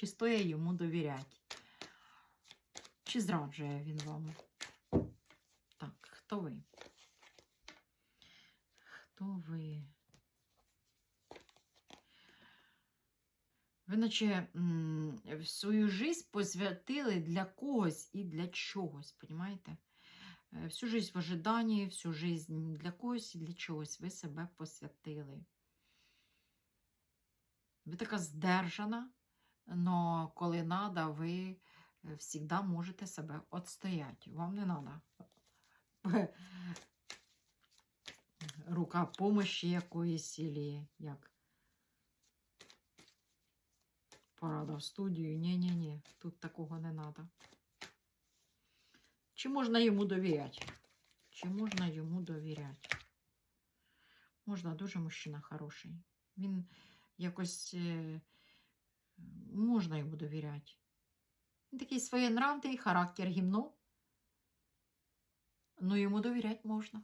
Чи стоїть йому довіряти? Чи зраджує він вам? Так, хто ви? Хто ви? Ви наче свою жизнь посвятили для когось і для чогось, понімаєте? Е, Всю жизнь в ожиданні, всю жизнь для когось і для чогось ви себе посвятили. Ви така здержана, але коли треба, ви завжди можете себе відстояти. Вам не треба рука помощі якоїсь, или як порада в студію. Ні-ні-ні, тут такого не треба. Чи можна йому довіряти? Чи можна йому довіряти? Можна, дуже мужчина хороший. Він якось е, можна йому довіряти. Такий своєнравний, характер гімно. Ну, йому довіряти можна.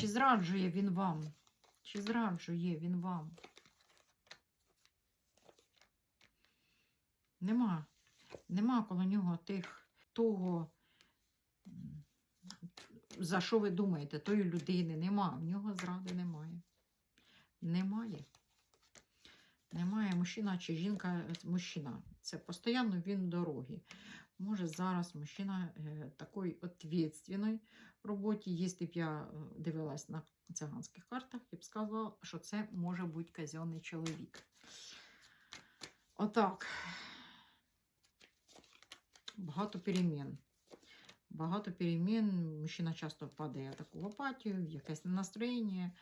Чи зраджує він вам? Чи зраджує він вам? Нема. Нема коло нього тих того, за що ви думаєте, тої людини. Нема. В нього зради немає. Немає. Немає мужчина чи жінка, мужчина. Це постійно він в дорогі. Може, зараз мужчина е, такий відповідальний в роботі. Якщо б я е, дивилась на циганських картах, я б сказала, що це може бути казенний чоловік. Отак. Багато перемін. Багато перемін. Мужчина часто впадає в таку апатію, в якесь настроєння.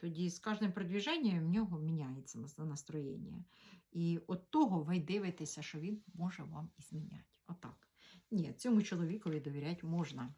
Тоді з кожним продвіженням в нього міняється настроєння. І от того ви дивитеся, що він може вам і зміняти. Отак. Ні, цьому чоловікові довіряти можна.